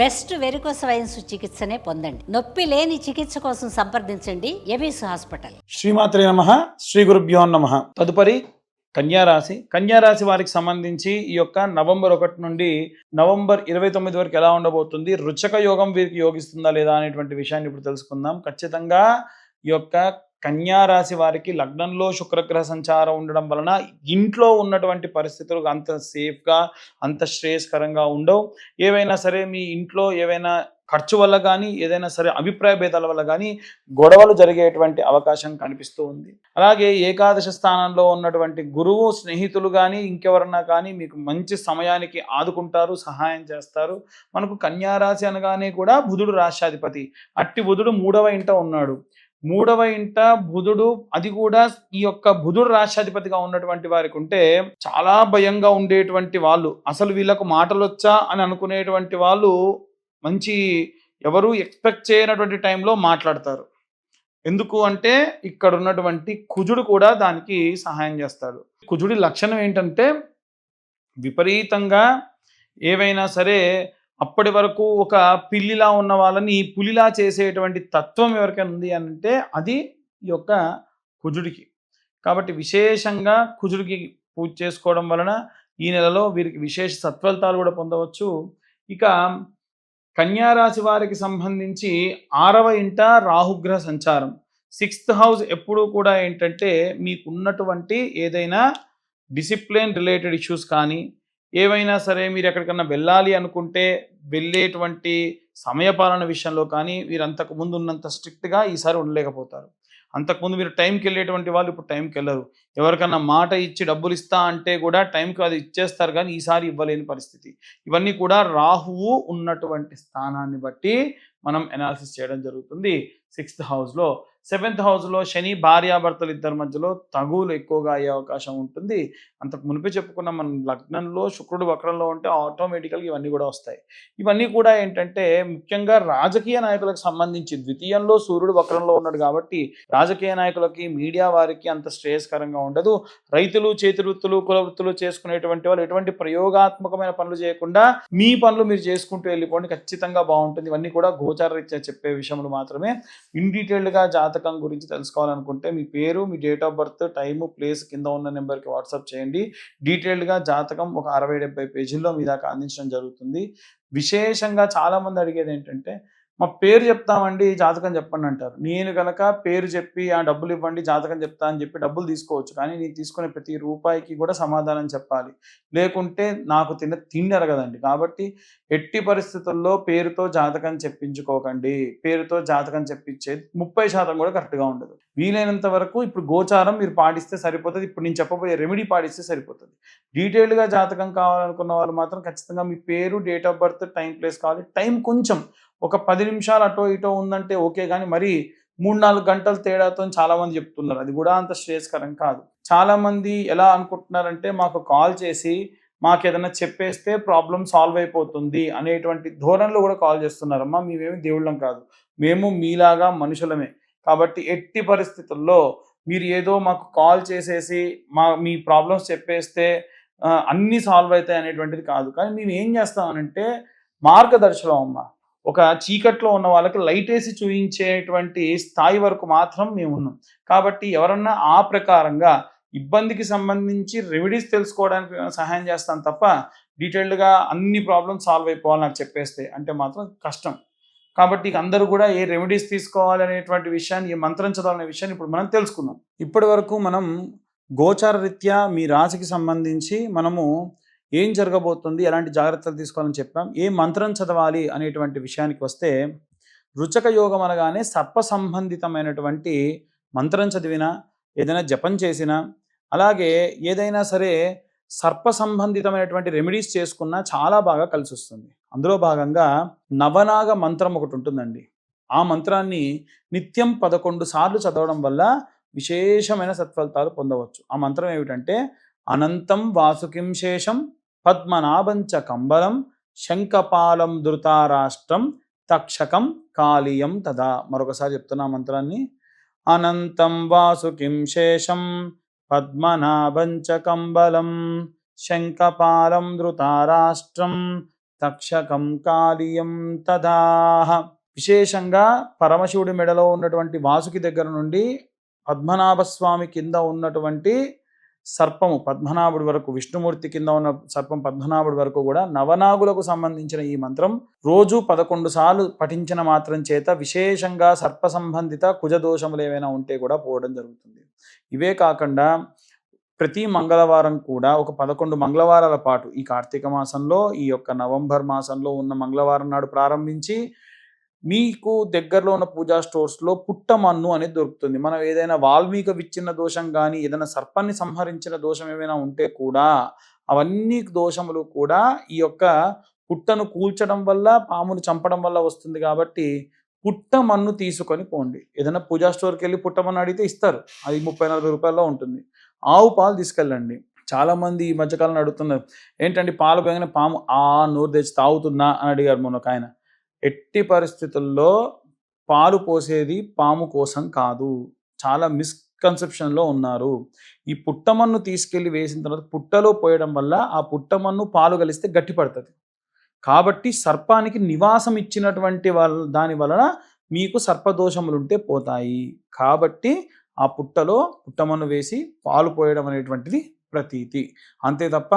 Best varicose wines చికిత్సనే పొందండి. నొప్పి లేని చికిత్స కోసం సంప్రదించండి. ఎబిస్ హాస్పిటల్. శ్రీమాత్రే నమ. శ్రీ గురుభ్యో నమ. తదుపరి కన్యారాశి. కన్యారాశి వారికి సంబంధించి ఈ యొక్క నవంబర్ ఒకటి నుండి నవంబర్ ఇరవై తొమ్మిది వరకు ఎలా ఉండబోతుంది? రుచక యోగం వీరికి యోగిస్తుందా లేదా అనేటువంటి విషయాన్ని ఇప్పుడు తెలుసుకుందాం. ఖచ్చితంగా ఈ యొక్క కన్యారాశి వారికి లగ్నంలో శుక్రగ్రహ సంచారం ఉండడం వలన ఇంట్లో ఉన్నటువంటి పరిస్థితులు అంత సేఫ్గా అంత శ్రేయస్కరంగా ఉండవు. ఏవైనా సరే మీ ఇంట్లో ఏవైనా ఖర్చు వల్ల కానీ ఏదైనా సరే అభిప్రాయ భేదాల వల్ల కానీ గొడవలు జరిగేటువంటి అవకాశం కనిపిస్తూ ఉంది. అలాగే ఏకాదశ స్థానంలో ఉన్నటువంటి గురువు స్నేహితులు కానీ ఇంకెవరన్నా కానీ మీకు మంచి సమయానికి ఆదుకుంటారు సహాయం చేస్తారు. మనకు కన్యారాశి అనగానే కూడా బుధుడు రాష్ట్రాధిపతి. అట్టి బుధుడు మూడవ ఇంట ఉన్నాడు. మూడవ ఇంట బుధుడు అది కూడా ఈ యొక్క బుధుడు రాష్ట్రాధిపతిగా ఉన్నటువంటి వారికి ఉంటే చాలా భయంగా ఉండేటువంటి వాళ్ళు. అసలు వీళ్ళకు మాటలు వచ్చా అని అనుకునేటువంటి వాళ్ళు మంచి ఎవరు ఎక్స్పెక్ట్ చేయనటువంటి టైంలో మాట్లాడతారు. ఎందుకు అంటే ఇక్కడ ఉన్నటువంటి కుజుడు కూడా దానికి సహాయం చేస్తాడు. కుజుడి లక్షణం ఏంటంటే విపరీతంగా ఏవైనా సరే అప్పటి వరకు ఒక పిల్లిలా ఉన్న వాళ్ళని పులిలా చేసేటువంటి తత్వం ఎవరికైనా ఉంది అని అంటే అది ఈ యొక్క కుజుడికి. కాబట్టి విశేషంగా కుజుడికి పూజ చేసుకోవడం వలన ఈ నెలలో వీరికి విశేష సత్ఫలితాలు కూడా పొందవచ్చు. ఇక కన్యారాశి వారికి సంబంధించి ఆరవ ఇంట రాహుగ్రహ సంచారం. సిక్స్త్ హౌస్ ఎప్పుడూ కూడా ఏంటంటే మీకున్నటువంటి ఏదైనా డిసిప్లిన్ రిలేటెడ్ ఇష్యూస్ కానీ ఏవైనా సరే మీరు ఎక్కడికన్నా వెళ్ళాలి అనుకుంటే వెళ్ళేటువంటి సమయపాలన విషయంలో కానీ మీరు అంతకు ముందు ఉన్నంత స్ట్రిక్ట్గా ఈసారి ఉండలేకపోతారు. అంతకుముందు మీరు టైంకి వెళ్ళేటువంటి వాళ్ళు ఇప్పుడు టైంకి వెళ్ళరు. ఎవరికన్నా మాట ఇచ్చి డబ్బులు ఇస్తా అంటే కూడా టైంకి అది ఇచ్చేస్తారు కానీ ఈసారి ఇవ్వలేని పరిస్థితి. ఇవన్నీ కూడా రాహువు ఉన్నటువంటి స్థానాన్ని బట్టి మనం ఎనాలిసిస్ చేయడం జరుగుతుంది. సిక్స్త్ హౌస్లో సెవెంత్ హౌస్లో శని భార్యాభర్తలు ఇద్దరి మధ్యలో తగువులు ఎక్కువగా అయ్యే అవకాశం ఉంటుంది. అంతకు మునిపే చెప్పుకున్న మన లగ్నంలో శుక్రుడు వక్రంలో ఉంటే ఆటోమేటికల్గా ఇవన్నీ కూడా వస్తాయి. ఇవన్నీ కూడా ఏంటంటే ముఖ్యంగా రాజకీయ నాయకులకు సంబంధించి ద్వితీయంలో సూర్యుడు వక్రంలో ఉన్నాడు కాబట్టి రాజకీయ నాయకులకి మీడియా వారికి అంత శ్రేయస్కరంగా ఉండదు. రైతులు చేతి వృత్తులు కుల వృత్తులు చేసుకునేటువంటి వాళ్ళు ఎటువంటి ప్రయోగాత్మకమైన పనులు చేయకుండా మీ పనులు మీరు చేసుకుంటూ వెళ్ళిపోండి. ఖచ్చితంగా బాగుంటుంది. ఇవన్నీ కూడా గోచార రీత్యా చెప్పే విషయంలో మాత్రమే. ఇన్ డీటెయిల్డ్గా జాతకం గురించి తెలుసుకోవాలనుకుంటే మీ పేరు మీ date of birth time place కింద ఉన్న నెంబర్కి వాట్సాప్ చేయండి. డీటెయిల్డ్గా జాతకం ఒక అరవై డెబ్బై పేజీల్లో మీ దాకా అందించడం జరుగుతుంది. విశేషంగా చాలామంది అడిగేది ఏంటంటే మా పేరు చెప్తామండి జాతకం చెప్పండి అంటారు. నేను కనుక పేరు చెప్పి ఆ డబ్బులు ఇవ్వండి జాతకం చెప్తా అని చెప్పి డబ్బులు తీసుకోవచ్చు. కానీ నేను తీసుకునే ప్రతి రూపాయికి కూడా సమాధానం చెప్పాలి. లేకుంటే నాకు తిన్న తిండి అరగదండి. కాబట్టి ఎట్టి పరిస్థితుల్లో పేరుతో జాతకం చెప్పించుకోకండి. పేరుతో జాతకం చెప్పించేది ముప్పై శాతం కూడా కరెక్ట్గా ఉండదు. వీలైనంత వరకు ఇప్పుడు గోచారం మీరు పాటిస్తే సరిపోతుంది. ఇప్పుడు నేను చెప్పబోయే రెమెడీ పాటిస్తే సరిపోతుంది. డీటెయిల్డ్గా జాతకం కావాలనుకున్న వాళ్ళు మాత్రం ఖచ్చితంగా మీ పేరు date of birth time place కావాలి. టైం కొంచెం. ఒక పది నిమిషాలు అటో ఇటో ఉందంటే ఓకే కానీ మరి మూడు నాలుగు గంటల తేడాతో చాలామంది చెప్తున్నారు. అది కూడా అంత శ్రేయస్కరం కాదు. చాలామంది ఎలా అనుకుంటున్నారంటే మాకు కాల్ చేసి మాకు ఏదైనా చెప్పేస్తే ప్రాబ్లం సాల్వ్ అయిపోతుంది అనేటువంటి ధోరణిలో కూడా కాల్ చేస్తున్నారమ్మా మేమేమి దేవుళ్ళం కాదు. మేము మీలాగా మనుషులమే. కాబట్టి ఎట్టి పరిస్థితుల్లో మీరు ఏదో మాకు కాల్ చేసేసి మా మీ ప్రాబ్లమ్స్ చెప్పేస్తే అన్ని అన్నీ సాల్వ్ అవుతాయి అనేటువంటిది కాదు. కానీ మేము ఏం చేస్తామనంటే మార్గదర్శనం అమ్మ. ఒక చీకట్లో ఉన్న వాళ్ళకి లైట్ వేసి చూపించేటువంటి స్థాయి వరకు మాత్రం మేము ఉన్నాం. కాబట్టి ఎవరన్నా ఆ ప్రకారంగా ఇబ్బందికి సంబంధించి రెమెడీస్ తెలుసుకోవడానికి సహాయం చేస్తాను తప్ప డీటెయిల్డ్గా అన్ని ప్రాబ్లమ్స్ సాల్వ్ అయిపోవాలి నాకు చెప్పేస్తే అంటే మాత్రం కష్టం. కాబట్టి ఇక అందరూ కూడా ఏ రెమెడీస్ తీసుకోవాలి అనేటువంటి విషయాన్ని ఏ మంత్రం చదవాలనే విషయాన్ని ఇప్పుడు మనం తెలుసుకున్నాం ఇప్పటి వరకు మనం గోచార రీత్యా మీ రాశికి సంబంధించి మనము ఏం జరగబోతుంది ఎలాంటి జాగ్రత్తలు తీసుకోవాలని చెప్పాం ఏ మంత్రం చదవాలి అనేటువంటి విషయానికి వస్తే రుచక యోగం అనగానే సర్ప సంబంధితమైనటువంటి మంత్రం చదివినా ఏదైనా జపం చేసినా అలాగే ఏదైనా సరే సర్ప సంబంధితమైనటువంటి రెమెడీస్ చేసుకున్నా చాలా బాగా కలిసి వస్తుంది అందులో భాగంగా నవనాగ మంత్రం ఒకటి ఉంటుందండి. ఆ మంత్రాన్ని నిత్యం పదకొండు సార్లు చదవడం వల్ల విశేషమైన సత్ఫలితాలు పొందవచ్చు. ఆ మంత్రం ఏమిటంటే అనంతం వాసుకిం శేషం పద్మనాభంచ కంబలం శంఖపాలం ధృతారాష్ట్రం తక్షకం కాళీయం తదా. మరొకసారి చెప్తున్నా ఆ మంత్రాన్ని. అనంతం వాసుకిం శేషం పద్మనాభంచ కంబలం శంఖపాలం ధృతారాష్ట్రం తక్షకం కాళీయం తదాహ. విశేషంగా పరమశివుడి మెడలో ఉన్నటువంటి వాసుకి దగ్గర నుండి పద్మనాభ స్వామి కింద ఉన్నటువంటి సర్పము పద్మనాభుడి వరకు విష్ణుమూర్తి కింద ఉన్న సర్పం పద్మనాభుడి వరకు కూడా నవనాగులకు సంబంధించిన ఈ మంత్రం రోజు పదకొండు సార్లు పఠించిన మాత్రం చేత విశేషంగా సర్ప సంబంధిత కుజదోషములు ఏవైనా ఉంటే కూడా పోవడం జరుగుతుంది. ఇవే కాకుండా ప్రతి మంగళవారం కూడా ఒక పదకొండు మంగళవారాల పాటు ఈ కార్తీక మాసంలో ఈ యొక్క నవంబర్ మాసంలో ఉన్న మంగళవారం నాడు ప్రారంభించి మీకు దగ్గరలో ఉన్న పూజా స్టోర్స్లో పుట్టమన్ను అనేది దొరుకుతుంది. మనం ఏదైనా వాల్మీక విచ్చిన దోషం కానీ ఏదైనా సర్పాన్ని సంహరించిన దోషం ఏమైనా ఉంటే కూడా అవన్నీ దోషములు కూడా ఈ యొక్క పుట్టను కూల్చడం వల్ల పామును చంపడం వల్ల వస్తుంది కాబట్టి పుట్టమన్ను తీసుకొని పోండి. ఏదైనా పూజా స్టోర్కి వెళ్ళి పుట్టమన్ను అడిగితే ఇస్తారు. అది ముప్పై నలభై రూపాయల్లో ఉంటుంది. ఆవు పాలు తీసుకెళ్ళండి. చాలామంది ఈ మధ్యకాలం అడుగుతున్నారు ఏంటంటే పాలు పోయగానే పాము ఆ నోరు తెచ్చి తాగుతుందా? అని అడిగారు మొన్న ఒక ఆయన. ఎట్టి పరిస్థితుల్లో పాలు పోసేది పాము కోసం కాదు. చాలా మిస్కన్సెప్షన్లో ఉన్నారు. ఈ పుట్టమన్ను తీసుకెళ్ళి వేసిన తర్వాత పుట్టలో పోయడం వల్ల ఆ పుట్టమన్ను పాలు కలిస్తే గట్టిపడుతుంది. కాబట్టి సర్పానికి నివాసం ఇచ్చినటువంటి వాళ్ళ దాని వలన మీకు సర్పదోషములుంటే పోతాయి. కాబట్టి ఆ పుట్టలో పుట్టమను వేసి పాలు పోయడం అనేటువంటిది ప్రతీతి. అంతే తప్ప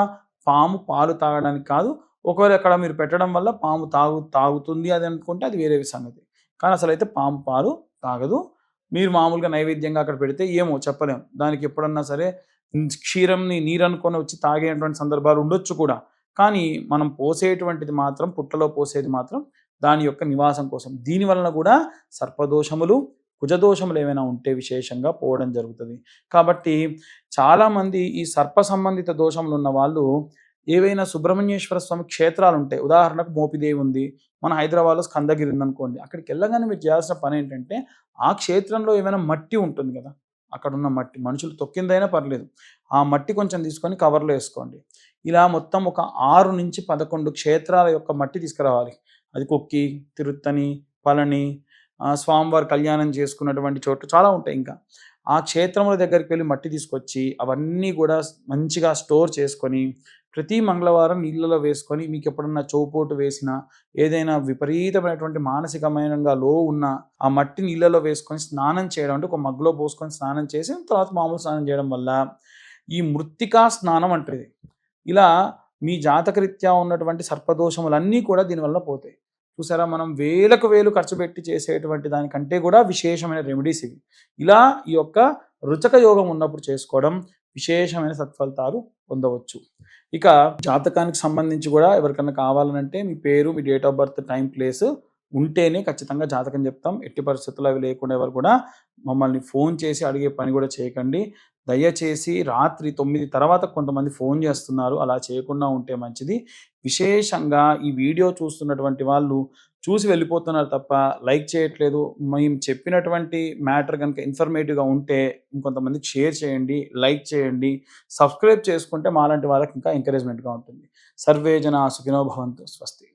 పాము పాలు తాగడానికి కాదు ఒకవేళ అక్కడ మీరు పెట్టడం వల్ల పాము తాగు తాగుతుంది అది అనుకుంటే అది వేరే సంగతి. కానీ అసలు అయితే పాము పాలు తాగదు. మీరు మామూలుగా నైవేద్యంగా అక్కడ పెడితే ఏమో చెప్పలేము దానికి ఎప్పుడన్నా సరే క్షీరంని నీరు అనుకొని వచ్చి తాగేటువంటి సందర్భాలు ఉండొచ్చు కూడా. కానీ మనం పోసేటువంటిది మాత్రం పుట్టలో పోసేది మాత్రం దాని యొక్క నివాసం కోసం. దీని వలన కూడా సర్పదోషములు కుజదోషములు ఏమైనా ఉంటే విశేషంగా పోవడం జరుగుతుంది. కాబట్టి చాలామంది ఈ సర్ప సంబంధిత దోషములు ఉన్న వాళ్ళు ఏవైనా సుబ్రహ్మణ్యేశ్వర స్వామి క్షేత్రాలు ఉంటాయి ఉదాహరణకు మోపిదేవి ఉంది మన హైదరాబాద్లో స్కందగిరి ఉందనుకోండి అక్కడికి వెళ్ళగానే మీరు చేయాల్సిన పని ఏంటంటే ఆ క్షేత్రంలో ఏమైనా మట్టి ఉంటుంది కదా అక్కడ ఉన్న మట్టి మనుషులు తొక్కిందైనా పర్లేదు. ఆ మట్టి కొంచెం తీసుకొని కవర్లో వేసుకోండి. ఇలా మొత్తం ఒక ఆరు నుంచి పదకొండు క్షేత్రాల యొక్క మట్టి తీసుకురావాలి. అది కుక్కి తిరుత్తని పళని స్వామివారి కళ్యాణం చేసుకున్నటువంటి చోట్లు చాలా ఉంటాయి ఇంకా. ఆ క్షేత్రముల దగ్గరికి వెళ్ళి మట్టి తీసుకొచ్చి అవన్నీ కూడా మంచిగా స్టోర్ చేసుకొని ప్రతి మంగళవారం నీళ్ళలో వేసుకొని మీకు ఎప్పుడన్నా చౌపోటు వేసిన ఏదైనా విపరీతమైనటువంటి మానసికమైనగా లో ఉన్న ఆ మట్టి నీళ్ళలో వేసుకొని స్నానం చేయడం అంటే ఒక మగ్గులో పోసుకొని స్నానం చేసి తర్వాత మామూలు స్నానం చేయడం వల్ల ఈ మృత్తికా స్నానం అంటది. ఇలా మీ జాతకరీత్యా ఉన్నటువంటి సర్పదోషములన్నీ కూడా దీనివల్ల పోతాయి. చూసారా? మనం వేలకు వేలు ఖర్చు పెట్టి చేసేటువంటి దానికంటే కూడా విశేషమైన రెమెడీస్ ఇవి. ఇలా ఈ యొక్క రుచక యోగం ఉన్నప్పుడు చేసుకోవడం విశేషమైన సత్ఫలితాలు పొందవచ్చు. ఇక జాతకానికి సంబంధించి కూడా ఎవరికైనా కావాలనంటే మీ పేరు మీ date of birth time place ఉంటేనే ఖచ్చితంగా జాతకం చెప్తాం. ఎట్టి పరిస్థితుల్లో అవి లేకుండా ఎవరు కూడా మమ్మల్ని ఫోన్ చేసి అడిగే పని కూడా చేయకండి. దయచేసి రాత్రి తొమ్మిది తర్వాత కొంతమంది ఫోన్ చేస్తున్నారు. అలా చేయకుండా ఉంటే మంచిది. విశేషంగా ఈ వీడియో చూస్తున్నటువంటి వాళ్ళు చూసి వెళ్ళిపోతున్నారు తప్ప లైక్ చేయట్లేదు. మేము చెప్పినటువంటి మ్యాటర్ కనుక ఇన్ఫర్మేటివ్గా ఉంటే ఇంకొంతమందికి షేర్ చేయండి లైక్ చేయండి సబ్స్క్రైబ్ చేసుకుంటే మాలాంటి వాళ్ళకి ఇంకా ఎంకరేజ్మెంట్గా ఉంటుంది. సర్వే జన సుఖినో భవంతు. స్వస్తి.